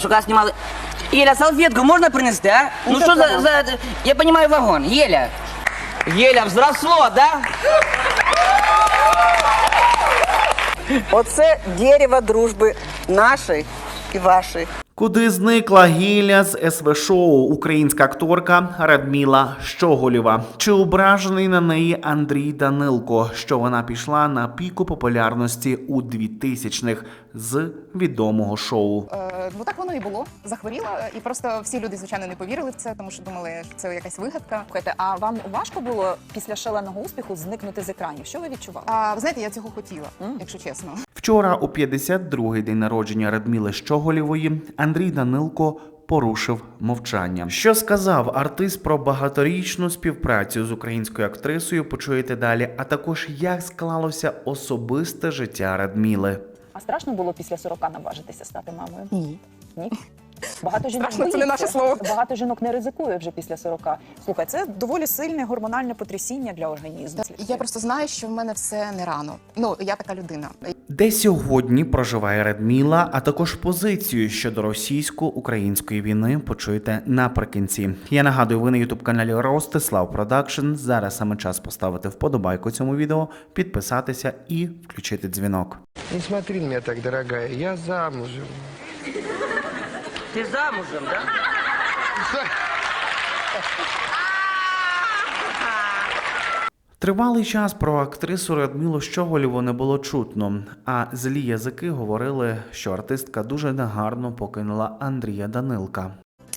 Сука, снимали. Еля, салфетку можно принести, а? Ну что за, за... Я понимаю вагон. Еля. Еля, взросло, да? Оце дерево дружби нашої і вашої. Куди зникла гілля з СВ шоу українська акторка Радміла Щоголєва? Чи ображений на неї Андрій Данилко, що вона пішла на піку популярності у 2000-х з відомого шоу? Е, ну так воно і було. Захворіла, е, і просто всі люди, звичайно, не повірили в це, тому що думали, що це якась вигадка. Слухайте, а вам важко було після шаленого успіху зникнути з екранів? Що ви відчували? А ви знаєте, я цього хотіла, якщо чесно. Вчора, у 52-й день народження Радміли Щоголєвої, Андрій Данилко порушив мовчання. Що сказав артист про багаторічну співпрацю з українською актрисою? Почуєте далі. А також як склалося особисте життя Радміли. А страшно було після 40 наважитися стати мамою? Ні. Ні? Багато жінок Страшно, це не наше слово. Багато жінок не ризикує вже після 40. Слухай, це доволі сильне гормональне потрясіння для організму. Я просто знаю, що в мене все не рано. Ну я така людина. Де сьогодні проживає Радміла, а також позицію щодо російсько-української війни почуєте наприкінці. Я нагадую, ви на ютуб каналі Ростислав Продакшн. Зараз саме час поставити вподобайку цьому відео, підписатися і включити дзвінок. Не смотри на меня так, дорогая, я замужем. Ты замужем, да? Тривалий час про актрису Радмілу Щоголєву не було чутно, а злі язики говорили, що артистка дуже негарно покинула Андрія Данилка.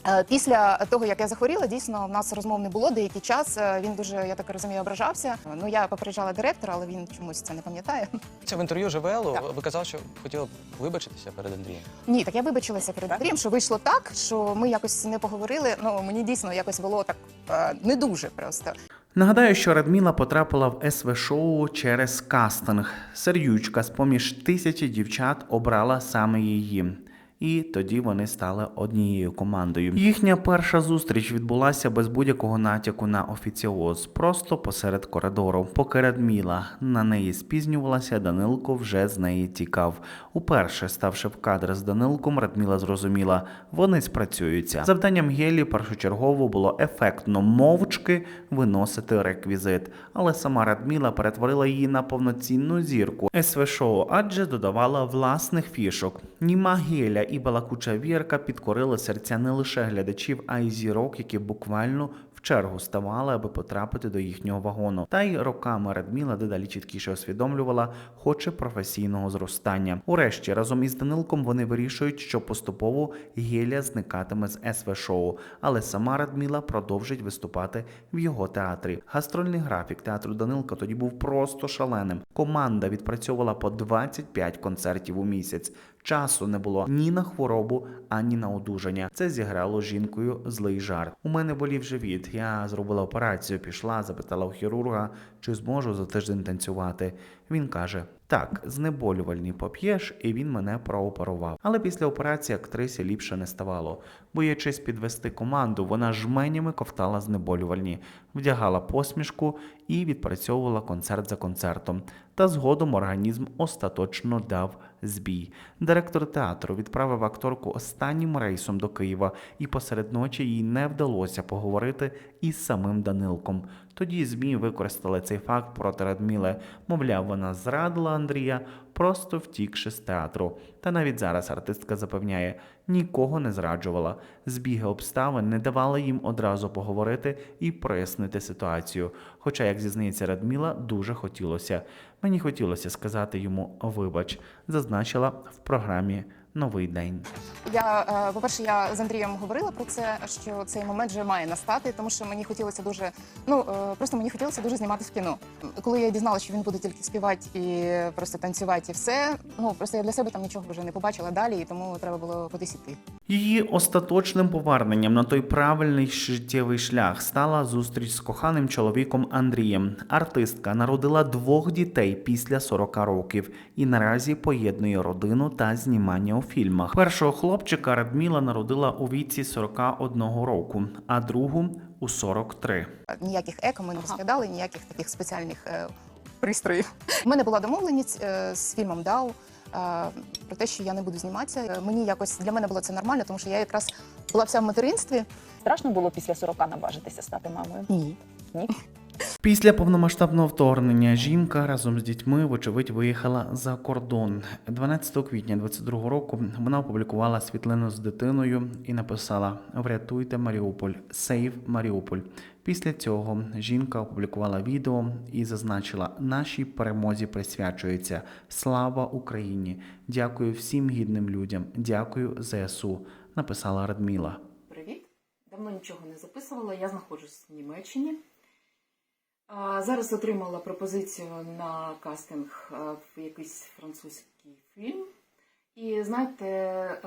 Е, Після того, як я захворіла, дійсно в нас розмов не було деякий час. Е, Він дуже, я так розумію, ображався. Ну я попереджала директора, але він чомусь це не пам'ятає. Це в інтерв'ю ЖВЛу Так. ви казали, що хотіли б вибачитися перед Андрієм. Ні, так я вибачилася перед Андрієм, що вийшло так, що ми якось не поговорили. Ну мені дійсно якось було так е, не дуже просто. Нагадаю, що Радміла потрапила в СВ шоу через кастинг. Сердючка з поміж тисячі дівчат обрала саме її. І тоді вони стали однією командою. Їхня перша зустріч відбулася без будь-якого натяку на офіціоз, просто посеред коридору. Поки Радміла на неї спізнювалася, Данилко вже з неї тікав. Уперше, ставши в кадр з Данилком, Радміла зрозуміла, вони спрацюються. Завданням Гелі першочергово було ефектно мовчки виносити реквізит, але сама Радміла перетворила її на повноцінну зірку СВ шоу, адже додавала власних фішок. Німа Геля і балакуча Вірка підкорили серця не лише глядачів, а й зірок, які буквально чергу ставали, аби потрапити до їхнього вагону. Та й роками Радміла дедалі чіткіше усвідомлювала, хоче професійного зростання. Урешті, разом із Данилком вони вирішують, що поступово Геля зникатиме з СВ шоу, але сама Радміла продовжить виступати в його театрі. Гастрольний графік театру Данилка тоді був просто шаленим. Команда відпрацьовувала по 25 концертів у місяць. Часу не було ні на хворобу, ані на одужання. Це зіграло жінкою злий жарт. У мене болів живіт. Я зробила операцію, пішла, запитала у хірурга, чи зможу за тиждень танцювати. Він каже: так, знеболювальний поп'єш, і він мене прооперував. Але після операції актрисі ліпше не ставало. Боячись підвести команду, вона жменями ковтала знеболювальні, вдягала посмішку і відпрацьовувала концерт за концертом. Та згодом організм остаточно дав збій. Директор театру відправив акторку останнім рейсом до Києва, і посеред ночі їй не вдалося поговорити із самим Данилком. Тоді ЗМІ використали цей факт проти Радміли. Мовляв, вона зрадила Андрія, просто втікши з театру. Та навіть зараз артистка запевняє, нікого не зраджувала. Збіги обставин не давали їм одразу поговорити і прояснити ситуацію. Хоча, як зізнається Радміла, дуже хотілося. Мені хотілося сказати йому вибач, зазначила в програмі Новий день. Я, е, по-перше, я з Андрієм говорила про це, що цей момент вже має настати, тому що мені хотілося дуже, ну е, просто мені хотілося дуже зніматися в кіно. Коли я дізналася, що він буде тільки співати і просто танцювати, і все, ну просто я для себе там нічого вже не побачила далі, і тому треба було кудись іти. Її остаточним поверненням на той правильний життєвий шлях стала зустріч з коханим чоловіком Андрієм. Артистка народила двох дітей після 40 років і наразі поєднує родину та знімання у фільмах. Першого хлопчика Радміла народила у віці 41 року, а другу у 43. Ніяких еко ми не розглядали, ніяких таких спеціальних е, пристроїв. У мене була домовленість е, з фільмом Дау. про те, що я не буду зніматися. Е, Мені якось для мене було це нормально, тому що я якраз була вся в материнстві. Страшно було після 40 наважитися стати мамою? Ні. Ні? Після повномасштабного вторгнення жінка разом з дітьми, вочевидь, виїхала за кордон. 12 квітня 22 року вона опублікувала світлину з дитиною і написала: Врятуйте Маріуполь, Сейв Маріуполь. Після цього жінка опублікувала відео і зазначила: нашій перемозі присвячується. Слава Україні! Дякую всім гідним людям. Дякую ЗСУ. Написала Радміла. Привіт. Давно нічого не записувала. Я знаходжусь в Німеччині. Зараз отримала пропозицію на кастинг в якийсь французький фільм. І знаєте, е,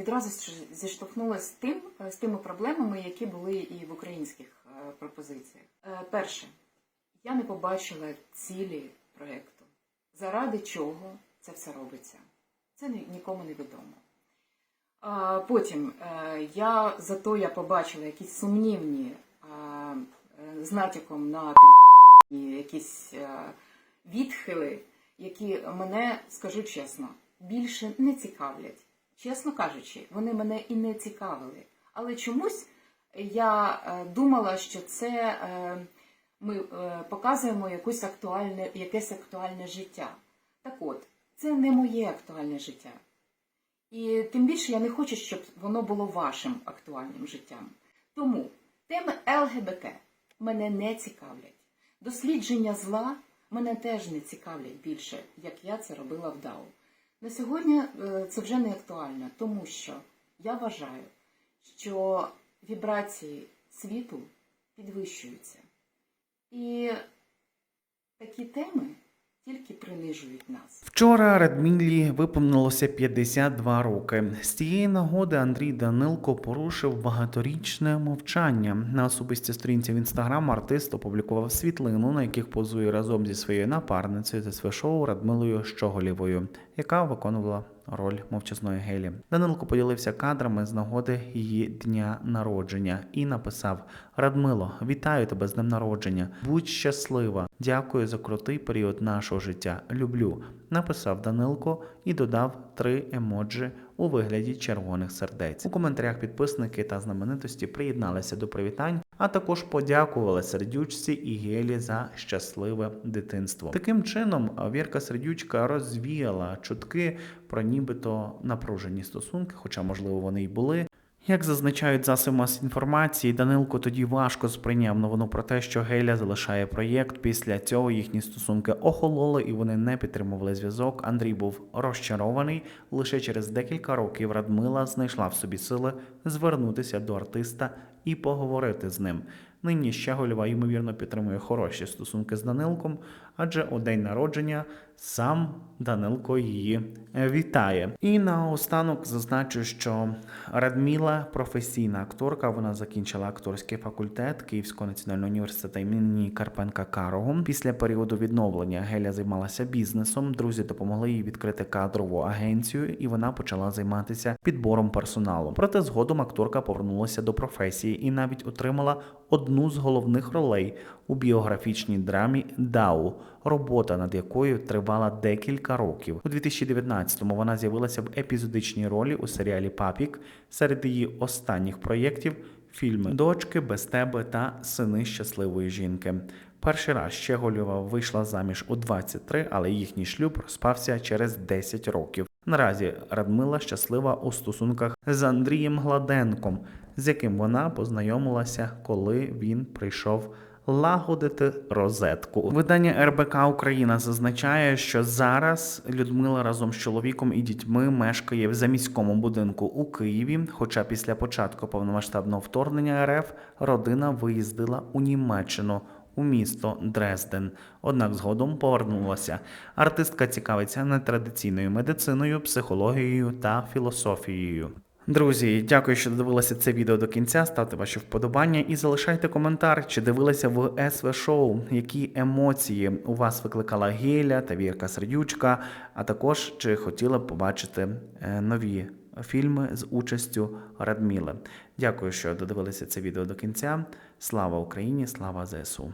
відразу зіштовхнулася з тим, е, з тими проблемами, які були і в українських е, пропозиціях. Е, Перше, я не побачила цілі проєкту. Заради чого це все робиться? Це нікому не відомо. Потім е, я зато я побачила якісь сумнівні е, з натяком на підні якісь е, відхили, які мене, скажу чесно, більше не цікавлять. Чесно кажучи, вони мене і не цікавили. Але чомусь я е, думала, що це е, ми показуємо якусь актуальне, якесь актуальне життя. Так от, це не моє актуальне життя. І тим більше я не хочу, щоб воно було вашим актуальним життям. Тому теми ЛГБТ мене не цікавлять. Дослідження зла мене теж не цікавлять більше, як я це робила в ДАУ. На сьогодні е, це вже не актуально, тому що я вважаю, що вібрації світу підвищуються. І такі теми тільки принижують нас. Вчора Радмілі виповнилося 52 роки. З цієї нагоди Андрій Данилко порушив багаторічне мовчання. На особистій сторінці в інстаграм артист опублікував світлину, на яких позує разом зі своєю напарницею з СВ шоу Радмилою Щоголєвою, яка виконувала роль мовчазної Гелі. Данилко поділився кадрами з нагоди її дня народження і написав: Радмило, вітаю тебе з днем народження. Будь щаслива. Дякую за крутий період нашого життя. Люблю. Написав Данилко і додав три емоджі у вигляді червоних сердець. У коментарях підписники та знаменитості приєдналися до привітань, а також подякували сердючці і Гелі за щасливе дитинство. Таким чином, Вірка Сердючка розвіяла чутки про нібито напружені стосунки, хоча, можливо, вони й були. Як зазначають засоби мас-інформації, Данилко тоді важко сприйняв новину про те, що Геля залишає проєкт. Після цього їхні стосунки охололи і вони не підтримували зв'язок. Андрій був розчарований. Лише через декілька років Радмила знайшла в собі сили звернутися до артиста і поговорити з ним. Нині Щегольова, ймовірно, підтримує хороші стосунки з Данилком, адже у день народження сам Данилко її е, вітає. І наостанок зазначу, що Радміла професійна акторка. Вона закінчила акторський факультет Київського національного університету імені Карпенка Карого. Після періоду відновлення Геля займалася бізнесом. Друзі допомогли їй відкрити кадрову агенцію, і вона почала займатися підбором персоналу. Проте згодом акторка повернулася до професії і навіть отримала одну з головних ролей у біографічній драмі Дау, робота над якою тривала декілька років. У 2019-му вона з'явилася в епізодичній ролі у серіалі Папік. Серед її останніх проєктів фільми Дочки без тебе та Сини щасливої жінки. Перший раз Щеголєва вийшла заміж у 23, але їхній шлюб розпався через 10 років. Наразі Радмила щаслива у стосунках з Андрієм Гладенком, з яким вона познайомилася, коли він прийшов лагодити розетку. Видання РБК Україна зазначає, що зараз Людмила разом з чоловіком і дітьми мешкає в заміському будинку у Києві. Хоча після початку повномасштабного вторгнення РФ родина виїздила у Німеччину. У місто Дрезден, однак згодом повернулася. Артистка цікавиться нетрадиційною медициною, психологією та філософією. Друзі, дякую, що додивилися це відео до кінця. Ставте ваші вподобання і залишайте коментар, чи дивилися в СВ шоу, які емоції у вас викликала Геля та Вірка Сердючка, а також чи хотіли б побачити е, нові фільми з участю Радміли. Дякую, що додивилися це відео до кінця. Слава Україні! Слава ЗСУ!